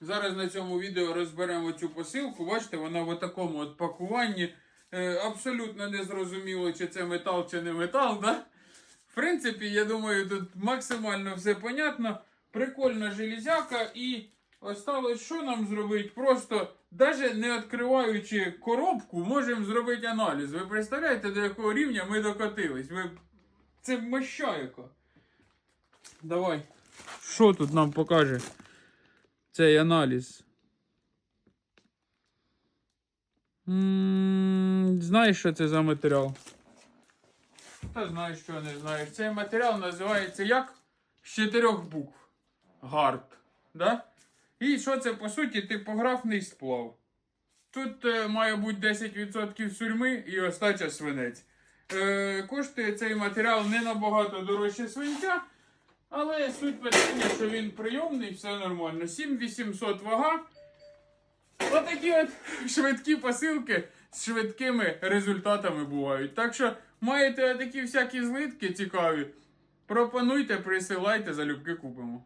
Зараз на цьому відео розберемо цю посилку. Бачите, вона в такому от пакуванні. Е, абсолютно не зрозуміло, чи це метал, чи не метал. Да? В принципі, я думаю, тут максимально все понятно. Прикольна железяка і осталось що нам зробити? Просто, навіть не відкриваючи коробку, можемо зробити аналіз. Ви представляєте, до якого рівня ми докотились? Ви... Це моща. Давай. Що тут нам покаже цей аналіз? м знаєш, що це за матеріал? Та знаєш, що не знаєш. Цей матеріал називається як? З чотирьох букв. Гард. Да? І що це по суті типографний сплав. Тут е, має бути 10% сурьми і остача свинець. Е, коштує цей матеріал не набагато дорожче свинця, але суть питання, що він прийомний, все нормально. 7800 вага. Отакі от швидкі посилки з швидкими результатами бувають. Так що маєте такі всякі злитки цікаві. Пропонуйте, присилайте, залюбки купимо.